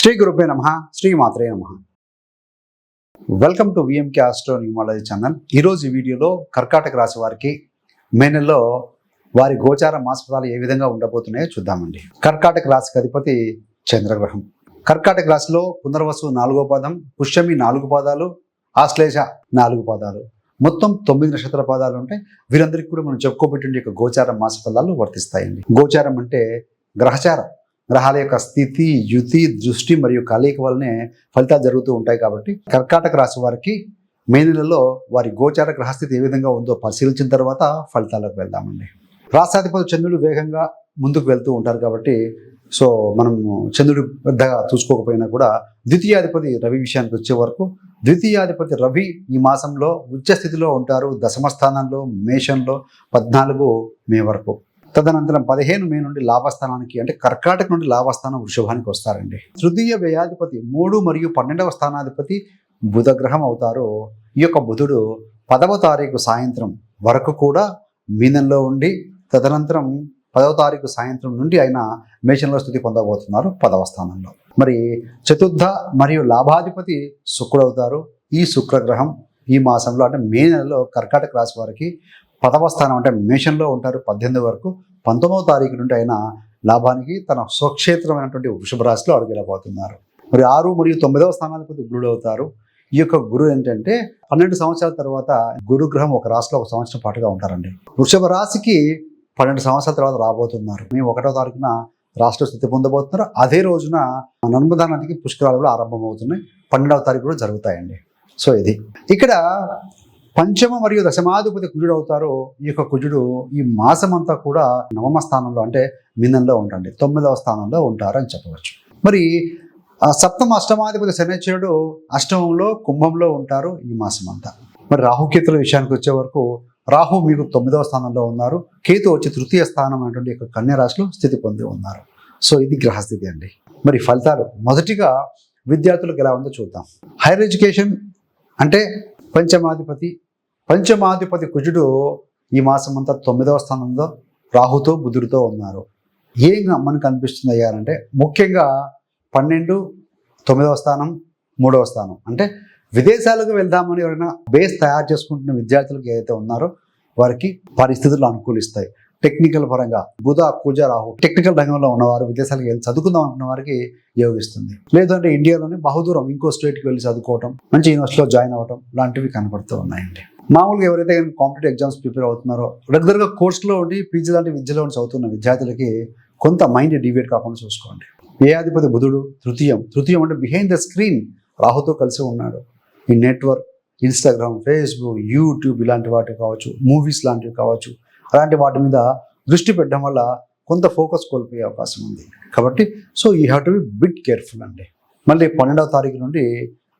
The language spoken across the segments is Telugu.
శ్రీ గురుపే నమ శ్రీ మాత్రే నమ. Welcome to VMK astro numerology channel ఈరోజు ఈ వీడియోలో కర్కాటక రాశి వారికి మే నెలలో వారి గోచార మాసఫలాలు ఏ విధంగా ఉండబోతున్నాయో చూద్దామండి. కర్కాటక రాశికి అధిపతి చంద్రగ్రహం. కర్కాటక రాశిలో పునర్వసు నాలుగో పాదం పుష్యమి నాలుగు పాదాలు ఆశ్లేష నాలుగు పాదాలు. మొత్తం తొమ్మిది నక్షత్ర పాదాలు ఉంటాయి వీరందరికీ కూడా మనం చెప్పుకోబెట్టిన యొక్క గోచార మాస ఫలాలు వర్తిస్తాయండి. గోచారం అంటే గ్రహచారం. గ్రహాల యొక్క స్థితి యుతి దృష్టి మరియు కలయిక వల్లనే ఫలితాలు జరుగుతూ ఉంటాయి కాబట్టి కర్కాటక రాశి వారికి మే నెలలో వారి గోచార గ్రహస్థితి ఏ విధంగా ఉందో పరిశీలించిన తర్వాత ఫలితాలకు వెళ్దామండి. రాష్ట్రాధిపతి చంద్రుడు వేగంగా ముందుకు వెళ్తూ ఉంటారు కాబట్టి సో మనం చంద్రుడు పెద్దగా చూసుకోకపోయినా కూడా ద్వితీయాధిపతి రవి విషయానికి వచ్చే వరకు ద్వితీయాధిపతి రవి ఈ మాసంలో ఉచ్చ స్థితిలో ఉంటారు. దశమ స్థానంలో మేషంలో పద్నాలుగు మే వరకు. తదనంతరం పదిహేను మే నుండి లాభస్థానానికి అంటే కర్కాటక నుండి లాభస్థానం వృషభానికి వస్తారండి. తృతీయ వ్యయాధిపతి మూడు మరియు పన్నెండవ స్థానాధిపతి బుధగ్రహం అవుతారు. ఈ యొక్క బుధుడు పదవ తారీఖు సాయంత్రం వరకు కూడా మీనంలో ఉండి తదనంతరం పదవ తారీఖు సాయంత్రం నుండి ఆయన మేషంలో స్థితి పొందబోతున్నారు పదవ స్థానంలో. మరి చతుర్థ మరియు లాభాధిపతి శుక్రుడు అవుతారు. ఈ శుక్రగ్రహం ఈ మాసంలో అంటే మే నెలలో కర్కాటక రాశి వారికి పదవ స్థానం అంటే మేషంలో ఉంటారు పద్దెనిమిది వరకు. పంతొమ్మిదవ తారీఖు నుండి ఆయన లాభానికి తన స్వక్షేత్రమైనటువంటి వృషభ రాశిలో అడుగులబోతున్నారు మరి ఆరు మరియు తొమ్మిదవ స్థానాధిపతి గురుడు అవుతారు. ఈ యొక్క గురువు ఏంటంటే పన్నెండు సంవత్సరాల తర్వాత గురుగ్రహం ఒక రాశిలో ఒక సంవత్సరం పాటుగా ఉంటారండి. వృషభ రాశికి పన్నెండు సంవత్సరాల తర్వాత రాబోతున్నారు. మేము ఒకటో తారీఖున రాష్ట్ర స్థితి పొందబోతున్నారు. అదే రోజున నర్మదా నదికి పుష్కరాలు కూడా ఆరంభమవుతున్నాయి. పన్నెండవ తారీఖు కూడా జరుగుతాయండి. సో ఇది. ఇక్కడ పంచమ మరియు దశమాధిపతి కుజుడు అవుతారో ఈ యొక్క కుజుడు ఈ మాసమంతా కూడా నవమ స్థానంలో అంటే మిన్నంలో ఉంటండి తొమ్మిదవ స్థానంలో ఉంటారని చెప్పవచ్చు. మరి సప్తమ అష్టమాధిపతి శనిచరుడు అష్టమంలో కుంభంలో ఉంటారు ఈ మాసం అంతా మరి రాహుకేతుల విషయానికి వచ్చే వరకు రాహు మీకు తొమ్మిదవ స్థానంలో ఉన్నారు. కేతు వచ్చి తృతీయ స్థానం అనేటువంటి యొక్క కన్య రాశిలో స్థితి పొంది ఉన్నారు. సో ఇది గ్రహస్థితి అండి. మరి ఫలితాలు. మొదటిగా విద్యార్థులకు ఎలా ఉందో చూద్దాం. హైయర్ ఎడ్యుకేషన్ అంటే పంచమాధిపతి పంచమాధిపతి కుజుడు ఈ మాసం అంతా తొమ్మిదవ స్థానంలో రాహుతో బుధుడితో ఉన్నారు. ఏం మనకు అనిపిస్తుంది అయ్యారంటే ముఖ్యంగా పన్నెండు తొమ్మిదవ స్థానం మూడవ స్థానం. అంటే విదేశాలకు వెళ్దామని ఎవరైనా బేస్ తయారు చేసుకుంటున్న విద్యార్థులకు ఏదైతే ఉన్నారో వారికి పరిస్థితులు అనుకూలిస్తాయి. టెక్నికల్ పరంగా బుధ కుజ రాహు టెక్నికల్ రంగంలో ఉన్నవారు విదేశాలకు వెళ్ళి చదువుకుందాం అనుకున్న వారికి యోగిస్తుంది లేదంటే ఇండియాలోనే బహుదూరం ఇంకో స్టేట్కి వెళ్ళి చదువుకోవటం మంచి యూనివర్సిటీలో జాయిన్ అవ్వటం లాంటివి కనపడుతూ ఉన్నాయండి. మామూలుగా ఎవరైతే కాంపిటేటివ్ ఎగ్జామ్స్ ప్రిపేర్ అవుతున్నారో రెగ్యులర్గా కోర్సులో ఉండి పీజీ లాంటి విద్యలో ఉండి చదువుతున్న విద్యార్థులకి కొంత మైండ్ డివేట్ కాకుండా చూసుకోండి. ఏ అధిపతి బుధుడు? తృతీయం. తృతీయం అంటే బిహైండ్ ద స్క్రీన్ రాహుతో కలిసి ఉన్నాడు. ఈ నెట్వర్క్ ఇన్స్టాగ్రామ్ ఫేస్బుక్ యూట్యూబ్ ఇలాంటి వాటివి కావచ్చు మూవీస్ లాంటివి కావచ్చు అలాంటి వాటి మీద దృష్టి పెట్టడం వల్ల కొంత ఫోకస్ కోల్పోయే అవకాశం ఉంది. కాబట్టి so you have to be bit careful అండి. మళ్ళీ పన్నెండవ తారీఖు నుండి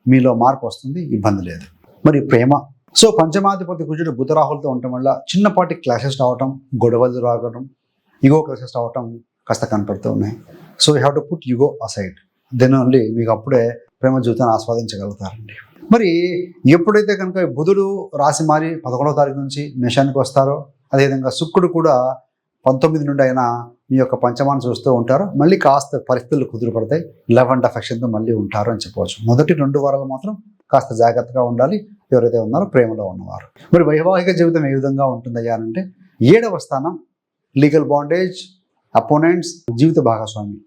మీలో మార్పు వస్తుంది ఇబ్బంది లేదు. మరి ప్రేమ. సో పంచమాధిపతి కుజుడు బుధరాహులతో ఉండటం వల్ల చిన్నపాటి క్లాషెస్ రావటం గొడవలు రావడం ఇగో క్లాషెస్ రావటం కాస్త కనపడుతూ ఉన్నాయి. So you have to put your ego aside then only మీకు అప్పుడే ప్రేమ జీవితాన్ని ఆస్వాదించగలుగుతారండి. మరి ఎప్పుడైతే కనుక బుధుడు రాసి మారి పదకొండవ తారీఖు నుంచి మేషానికి వస్తారో అదేవిధంగా శుక్రుడు కూడా పంతొమ్మిది నుండి అయినా మీ యొక్క పంచమాన్ని చూస్తూ ఉంటారు. మళ్ళీ కాస్త పరిస్థితులు కుదురుపడతాయి లవ్ అండ్ అఫెక్షన్తో మళ్ళీ ఉంటారు అని చెప్పవచ్చు. మొదటి రెండు వారాలు మాత్రం కాస్త జాగ్రత్తగా ఉండాలి. ఎవరైతే ఉన్నారో ప్రేమలో ఉన్నవారు. మరి వైవాహిక జీవితం ఏ విధంగా ఉంటుందయ్యా అంటే ఏడవ స్థానం లీగల్ బాండేజ్ అపోనెంట్స్ జీవిత భాగస్వామి.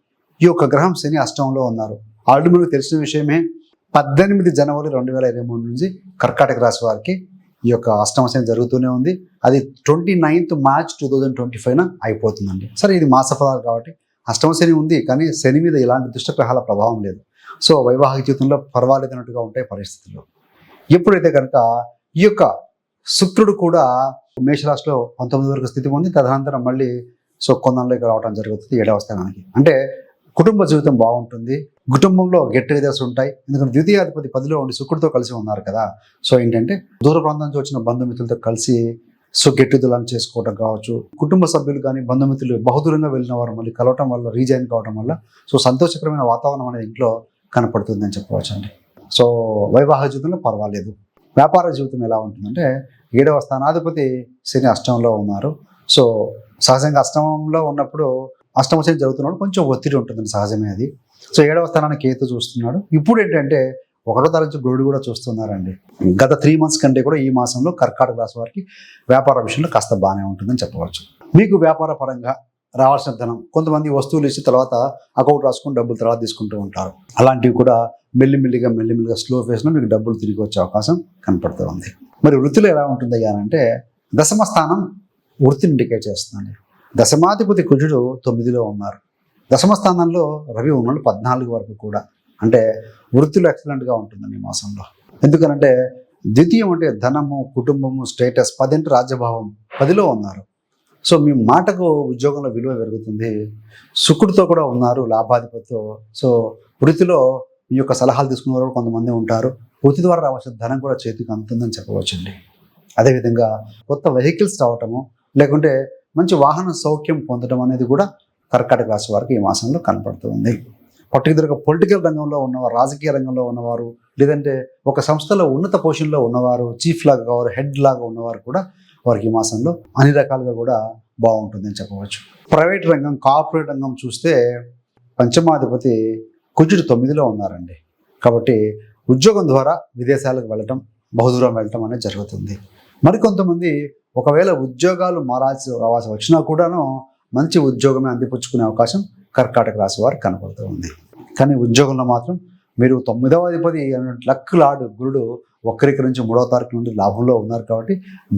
ఈ యొక్క గ్రహం శని అష్టంలో ఉన్నారు. ఆల్రెడీ మనకు తెలిసిన విషయమే పద్దెనిమిది జనవరి రెండు వేల ఇరవై మూడు నుంచి కర్కాటక రాశి వారికి ఈ యొక్క అష్టమ జరుగుతూనే ఉంది. అది twenty ninth March two thousand twenty ఫైవ్న అయిపోతుందండి. సరే ఇది మాసఫలాలు కాబట్టి అష్టమశని ఉంది కానీ శని మీద ఎలాంటి దుష్టగ్రహాల ప్రభావం లేదు. సో వైవాహిక జీవితంలో పర్వాలేదన్నట్టుగా ఉంటాయి పరిస్థితులు ఎప్పుడైతే కనుక ఈ యొక్క శుక్రుడు కూడా మేషరాశిలో పంతొమ్మిది వరకు స్థితి పొంది తదనంతరం మళ్ళీ సో కొందంలోకి రావడం జరుగుతుంది ఏడవ స్థానానికి. అంటే కుటుంబ జీవితం బాగుంటుంది. కుటుంబంలో గెట్ టుగెదర్స్ ఉంటాయి. ఎందుకంటే ద్వితీయాధిపతి పదిలో ఉండి శుక్రుడితో కలిసి ఉన్నారు కదా. సో ఏంటంటే దూర ప్రాంతం నుంచి వచ్చిన బంధుమిత్రులతో కలిసి సో గెట్ టుగెదర్లను చేసుకోవడం కావచ్చు. కుటుంబ సభ్యులు కానీ బంధుమిత్రులు బహుదూరంగా వెళ్ళిన వారు మళ్ళీ కలవటం వల్ల రీజైన్ కావడం వల్ల సో సంతోషకరమైన వాతావరణం అనేది ఇంట్లో కనపడుతుంది అని చెప్పవచ్చు అండి. సో వైవాహిక జీవితంలో పర్వాలేదు. వ్యాపార జీవితం ఎలా ఉంటుందంటే ఏడవ స్థానాధిపతి శని అష్టంలో ఉన్నారు. సో సహజంగా అష్టమంలో ఉన్నప్పుడు అష్టమ శని కొంచెం ఒత్తిడి ఉంటుందండి సహజమే అది. సో ఏడవ స్థానాన్ని కేతు చూస్తున్నాడు. ఇప్పుడు ఏంటంటే ఒకటో తరచు గురుడు కూడా చూస్తున్నారండి. గత త్రీ మంత్స్ కంటే కూడా ఈ మాసంలో కర్కాటక రాశి వారికి వ్యాపార విషయంలో కాస్త బాగానే ఉంటుందని చెప్పవచ్చు. మీకు వ్యాపార పరంగా రావాల్సిన ధనం కొంతమంది వస్తువులు ఇచ్చి తర్వాత అకౌంట్ రాసుకుని డబ్బులు తర్వాత తీసుకుంటూ ఉంటారు. అలాంటివి కూడా మెల్లిమెల్లిగా మెల్లిమెల్లిగా స్లో ఫేస్లో మీకు డబ్బులు తిరిగి వచ్చే అవకాశం కనపడుతూ ఉంది మరి వృత్తిలో ఎలా ఉంటుంది అంటే దశమ స్థానం వృత్తిని ఇండికేట్ చేస్తుందండి. దశమాధిపతి కుజుడు తొమ్మిదిలో ఉన్నారు. దశమ స్థానంలో రవి ఉన్నాడు పద్నాలుగు వరకు కూడా. అంటే వృత్తిలో ఎక్సలెంట్గా ఉంటుందండి ఈ మాసంలో. ఎందుకనంటే ద్వితీయం అంటే ధనము కుటుంబము స్టేటస్ పదింటి రాజ్యభావం పదిలో ఉన్నారు. సో మీ మాటకు ఉద్యోగంలో విలువ పెరుగుతుంది. శుక్రుడితో కూడా ఉన్నారు లాభాధిపతితో. సో వృత్తిలో మీ యొక్క సలహాలు తీసుకునే వారు కొంతమంది ఉంటారు. వృత్తి ద్వారా రావాల్సిన ధనం కూడా చేతికి అందుతుందని చెప్పవచ్చండి. అదేవిధంగా కొత్త వెహికల్స్ రావటము లేకుంటే మంచి వాహన సౌఖ్యం పొందడం అనేది కూడా కర్కాటక రాశి వారికి ఈ మాసంలో కనపడుతుంది పర్టికులర్గా పొలిటికల్ రంగంలో ఉన్నవారు రాజకీయ రంగంలో ఉన్నవారు లేదంటే ఒక సంస్థలో ఉన్నత పొజిషన్లో ఉన్నవారు చీఫ్ లాగా కావాలి హెడ్ లాగా ఉన్నవారు కూడా వారికి ఈ మాసంలో అన్ని రకాలుగా కూడా బాగుంటుందని చెప్పవచ్చు. ప్రైవేట్ రంగం కార్పొరేట్ రంగం చూస్తే పంచమాధిపతి కుజుడు తొమ్మిదిలో ఉన్నారండి. కాబట్టి ఉద్యోగం ద్వారా విదేశాలకు వెళ్ళటం బహుదూరం వెళ్ళటం అనేది జరుగుతుంది. మరికొంతమంది ఒకవేళ ఉద్యోగాలు మారాల్సి రావాల్సి వచ్చినా కూడాను మంచి ఉద్యోగమే అందిపుచ్చుకునే అవకాశం కర్కాటక రాశి వారు కనపడుతూ ఉంది. కానీ ఉద్యోగంలో మాత్రం మీరు తొమ్మిదవ అధిపతి లక్ లాడు గురుడు ఒక్కరికి నుంచి మూడవ తారీఖు నుండి లాభంలో ఉన్నారు కాబట్టి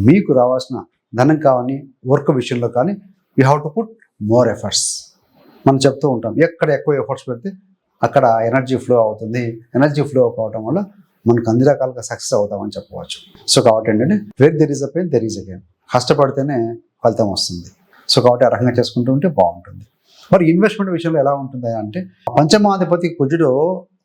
మీకు రావాల్సిన ధనం కావని వర్క్ విషయంలో కానీ you have to put more efforts. మనం చెప్తూ ఉంటాం ఎక్కడ ఎక్కువ ఎఫర్ట్స్ పెడితే అక్కడ ఎనర్జీ ఫ్లో అవుతుంది. ఎనర్జీ ఫ్లో కావటం వల్ల మనకు అన్ని రకాలుగా సక్సెస్ అవుతామని చెప్పవచ్చు. సో కాబట్టి ఏంటంటే where there is a pain there is a game కష్టపడితేనే ఫలితం వస్తుంది. సో కాబట్టి ఆ రకంగా చేసుకుంటూ ఉంటే బాగుంటుంది. మరి ఇన్వెస్ట్మెంట్ విషయంలో ఎలా ఉంటుంది అంటే పంచమాధిపతి కుజుడు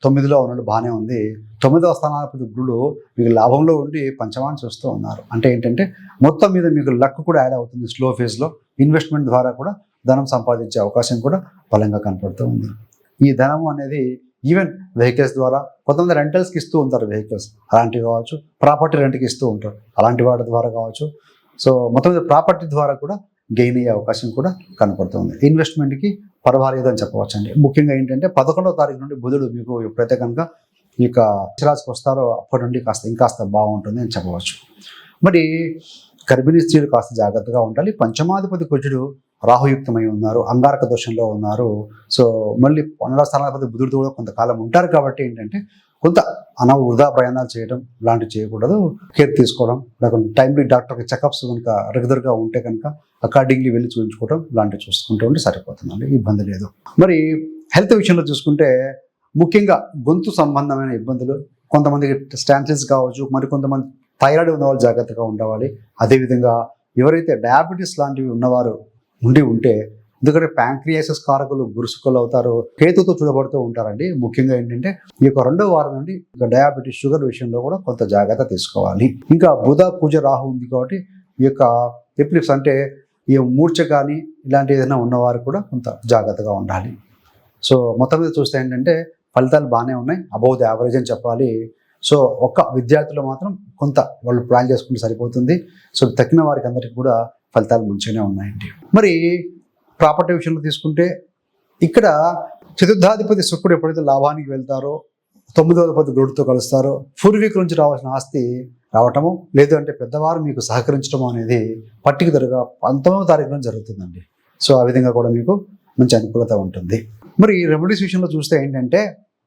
తొమ్మిదిలో ఉన్నాడు బాగానే ఉంది. తొమ్మిదవ స్థానాధిపతి గురుడు మీకు లాభంలో ఉండి పంచమాన్ని చూస్తూ ఉన్నారు. అంటే ఏంటంటే మొత్తం మీద మీకు లక్ కూడా యాడ్ అవుతుంది స్లో ఫేజ్లో ఇన్వెస్ట్మెంట్ ద్వారా కూడా ధనం సంపాదించే అవకాశం కూడా బలంగా కనపడుతూ ఉంది. ఈ ధనం అనేది ఈవెన్ వెహికల్స్ ద్వారా కొంతమంది రెంటల్స్కి ఇస్తూ ఉంటారు వెహికల్స్ అలాంటివి కావచ్చు ప్రాపర్టీ రెంట్కి ఇస్తూ ఉంటారు. అలాంటి వాటి ద్వారా కావచ్చు. సో మొత్తం ప్రాపర్టీ ద్వారా కూడా గెయిన్ అయ్యే అవకాశం కూడా కనపడుతుంది. ఇన్వెస్ట్మెంట్కి పర్వాలేదు అని చెప్పవచ్చు అండి ముఖ్యంగా ఏంటంటే పదకొండవ తారీఖు నుండి బుధుడు మీకు ఎప్పుడైతే కనుక ఈ యొక్క శిరాజ్కి వస్తారో అప్పటి నుండి కాస్త ఇంకాస్త బాగుంటుంది అని చెప్పవచ్చు. మరి గర్భిణీ స్త్రీలు కాస్త జాగ్రత్తగా ఉండాలి. పంచమాధిపతి కుజుడు రాహుయుక్తమై ఉన్నారు అంగారక దోషంలో ఉన్నారు. సో మళ్ళీ పన్నెండవ స్థానాధిపతి బుధుడితో కూడా కొంతకాలం ఉంటారు కాబట్టి ఏంటంటే కొంత అన వృధా ప్రయాణాలు చేయడం ఇలాంటివి చేయకూడదు. కేర్ తీసుకోవడం లేకుంటే టైంలీ డాక్టర్కి చెకప్స్ కనుక రెగ్యులర్గా ఉంటే కనుక అకార్డింగ్లీ వెళ్ళి చూపించుకోవడం లాంటివి చూసుకుంటూ ఉంటే సరిపోతుందండి ఇబ్బంది లేదు. మరి హెల్త్ విషయంలో చూసుకుంటే ముఖ్యంగా గొంతు సంబంధమైన ఇబ్బందులు కొంతమందికి స్టాన్సెస్ కావచ్చు మరి కొంతమంది థైరాయిడ్ ఉన్న వాళ్ళు జాగ్రత్తగా ఉండవాలి అదేవిధంగా ఎవరైతే డయాబెటీస్ లాంటివి ఉన్నవారు ఉండి ఉంటే ఎందుకంటే ప్యాంక్రియాసిస్ కారకులు గురుసుకలు అవుతారు కేతుతో చూడబడుతూ ఉంటారండి. ముఖ్యంగా ఏంటంటే ఈ యొక్క రెండో వారం నుండి ఇక డయాబెటీస్ షుగర్ విషయంలో కూడా కొంత జాగ్రత్త తీసుకోవాలి. ఇంకా బుధ పూజ రాహు ఉంది కాబట్టి ఈ యొక్క ఎప్లిప్స్ అంటే ఈ మూర్ఛ కానీ ఇలాంటి ఏదైనా ఉన్నవారు కూడా కొంత జాగ్రత్తగా ఉండాలి. సో మొత్తం మీద చూస్తే ఏంటంటే ఫలితాలు బాగానే ఉన్నాయి. అబౌవ్ ది యావరేజ్ అని చెప్పాలి. సో ఒక్క విద్యార్థులు మాత్రం కొంత వాళ్ళు ప్లాన్ చేసుకుంటే సరిపోతుంది. సో తక్కిన వారికి అందరికీ కూడా ఫలితాలు మంచిగానే ఉన్నాయండి. మరి ప్రాపర్టీ విషయంలో తీసుకుంటే ఇక్కడ చతుర్థాధిపతి శుక్రుడు ఎప్పుడైతే లాభానికి వెళ్తారో తొమ్మిదో అధిపతి గురుడితో కలుస్తారో పూర్వీకుల నుంచి రావాల్సిన ఆస్తి రావటము లేదు అంటే పెద్దవారు మీకు సహకరించడం అనేది పర్టికులర్గా పంతొమ్మిదో తారీఖున జరుగుతుందండి. సో ఆ విధంగా కూడా మీకు మంచి అనుకూలత ఉంటుంది. మరి ఈ రెమెడీస్ విషయంలో చూస్తే ఏంటంటే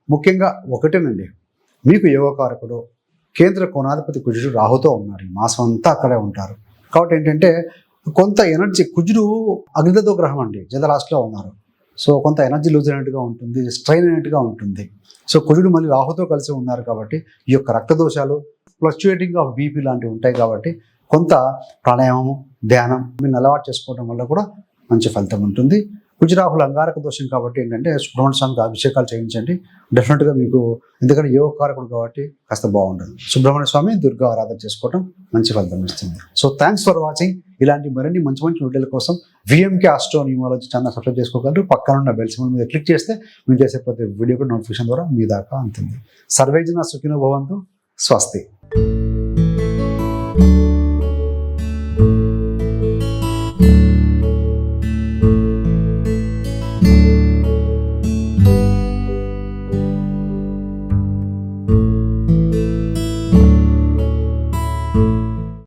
ముఖ్యంగా ఒకటేనండి. మీకు యోగకారకుడు కేంద్ర కోణాధిపతి కుజుడు రాహుతో ఉన్నారు. ఈ మాసం అంతా అక్కడే ఉంటారు. కాబట్టి ఏంటంటే కొంత ఎనర్జీ కుజుడు అగ్నితో గ్రహం అండి జలరాశిలో ఉన్నారు. సో కొంత ఎనర్జీ లూజ్ అయినట్టుగా ఉంటుంది స్ట్రైన్ అయినట్టుగా ఉంటుంది. సో కుజుడు మళ్ళీ రాహుతో కలిసి ఉన్నారు కాబట్టి ఈ యొక్క రక్త దోషాలు ఫ్లక్చుయేటింగ్ ఆఫ్ బీపీ లాంటివి ఉంటాయి కాబట్టి కొంత ప్రాణాయామము ధ్యానం మీరు అలవాటు చేసుకోవడం వల్ల కూడా మంచి ఫలితం ఉంటుంది. కుజరాహుల అంగారక దోషం కాబట్టి ఏంటంటే సుబ్రహ్మణ్య స్వామికి అభిషేకాలు చేయించండి. డెఫినెట్గా మీకు ఎందుకంటే యోగకారకుడు కాబట్టి కాస్త బాగుంటుంది. సుబ్రహ్మణ్య స్వామి దుర్గా ఆరాధన చేసుకోవడం మంచి ఫలితం ఇస్తుంది. సో థ్యాంక్స్ ఫర్ వాచింగ్ ఇలాంటి మరిన్ని మంచి మంచి వీడియోల కోసం VMK astro numerology channel subscribe చేసుకోగలరు. పక్కన ఉన్న బెల్ సింబల్ మీద క్లిక్ చేస్తే మీరు చేసే ప్రతి వీడియో కూడా నోటిఫికేషన్ ద్వారా మీ దాకా అందుతుంది సర్వేజన సుఖినో భవంతు స్వస్తి